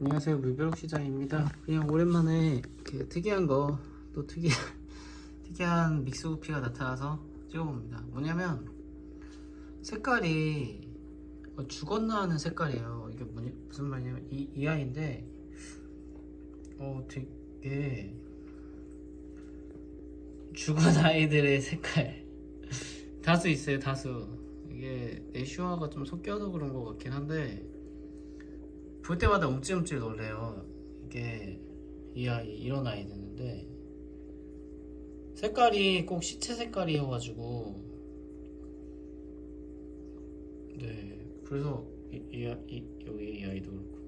안녕하세요 물벼룩 시장입니다. 그냥 오랜만에 그 특이한 거 또 특이 특이한 믹스 구피가 나타나서 찍어봅니다. 뭐냐면 색깔이 어, 죽었나 하는 색깔이에요. 이게 뭐지, 무슨 말이냐면 이, 이 아이인데 어 되게 죽은 아이들의 색깔 다수 있어요 다수 이게 내슈화가 좀 섞여서 그런 것 같긴 한데 볼 때마다 움찔움찔 놀래요. 이게 이 아이 이런 아이들인데 색깔이 꼭 시체 색깔이어가지고 네 그래서 이, 이, 아- 이 여기 이 아이도 그렇고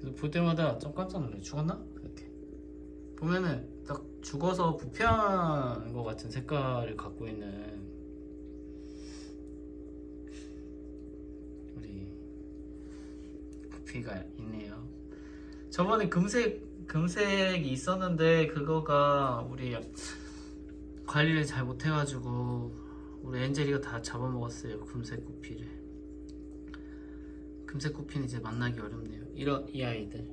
그래서 볼 때마다 좀 깜짝 놀라요. 죽었나? 이렇게 보면은 딱 죽어서 부패한 것 같은 색깔을 갖고 있는 우리 구피가 있네요. 저번에 금색 금색이 있었는데 그거가 우리 관리를 잘 못해가지고 우리 엔젤이가 다 잡아먹었어요 금색 구피를. 금색 구피는 이제 만나기 어렵네요. 이런 이 아이들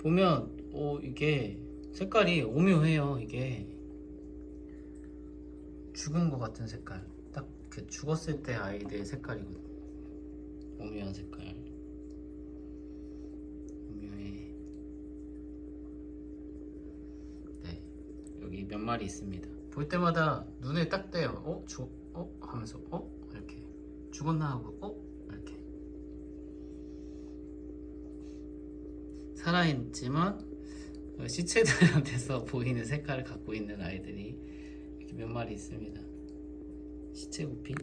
보면 오 이게 색깔이 오묘해요. 이게 죽은 것 같은 색깔. 딱그 죽었을 때 아이들 색깔이거든. 오묘한 색깔. 오묘해. 네, 몇 마리 있습니다. 볼 때마다 눈에 딱 떼요. 어, 죽, 어, 하면서 어, 이렇게 죽었나 하고 어, 이렇게 살아있지만 어, 시체들한테서 보이는 색깔을 갖고 있는 아이들이 이렇게 몇 마리 있습니다. 시체 구피.